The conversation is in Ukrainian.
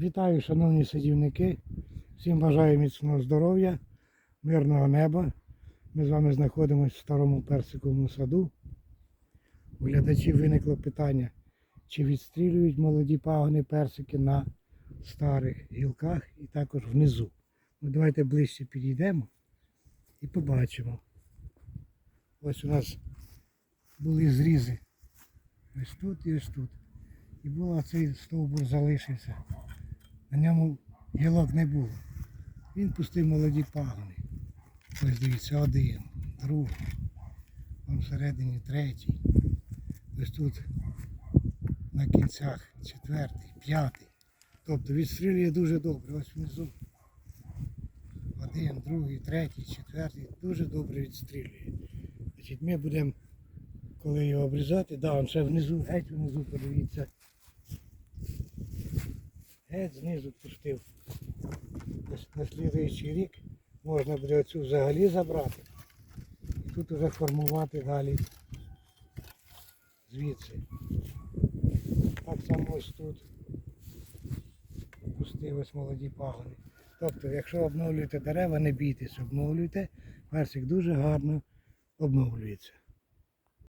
Вітаю, шановні садівники. Всім бажаю міцного здоров'я, мирного неба. Ми з вами знаходимося в старому персиковому саду. У глядачів виникло питання, чи відстрілюють молоді пагони персики на старих гілках і також внизу. Ну, давайте ближче підійдемо і побачимо. Ось у нас були зрізи. Ось тут і ось тут. І була цей стовбур залишився. На ньому гілок не було. Він пустив молоді пагони. Ось дивіться, один, другий, там всередині третій. Ось тут на кінцях четвертий, п'ятий. Тобто відстрілює дуже добре. Ось внизу. Один, другий, третій, четвертий. Дуже добре відстрілює. Значить, ми будемо, коли його обрізати, да, он ще внизу, геть внизу, подивіться. Геть знизу пустив. На- слідуючий рік можна буде оцю взагалі забрати. І тут вже формувати далі звідси. Так само ось тут. Пустив ось молоді пагони. Тобто, якщо обновлюєте дерева, не бійтесь, обновлюйте. Персик дуже гарно обновлюється.